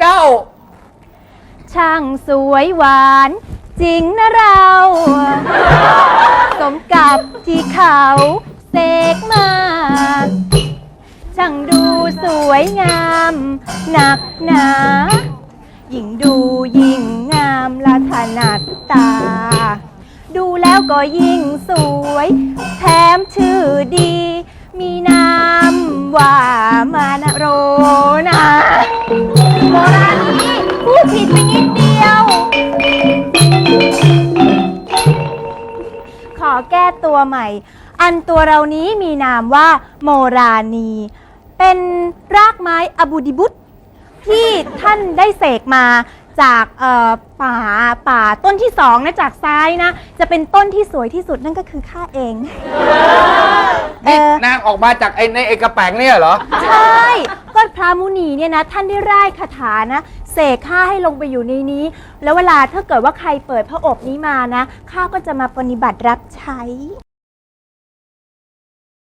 เจ้า ช่างสวยหวาน จริงนะเรา สมกับที่เขาเสกมา ช่างดูสวยงาม หนักหนา ยิ่งดูยิ่งงามละถนัดตา ดูแล้วก็ยิ่งสวย แถมชื่อดี มีนามว่ามานะโรนะ ราณนี้พูดผิดไปนิดเดียว ขอแก้ตัวใหม่ อันตัวเรานี้มีนามว่า โมรานีเป็นรากไม้อบูดิบุตที่ท่านได้เสกมาจากเอ่อป่าป่าต้นที่สองนะจากซ้ายนะ จะเป็นต้นที่สวยที่สุดนั่นก็คือข้าเอง เอนี่อนางออกมาจากไอ้ในเอกระแปงเนี่ยเหรอ ใช่ ก็พ ระมุนีเนี่ยนะท่านได้ร่ายคาถานะเสกข้าให้ลงไปอยู่ในนี้ แล้วเวลาถ้าเกิดว่าใครเปิดพระอบนี้มานะข้าก็จะมาปฏิบัติรับใช้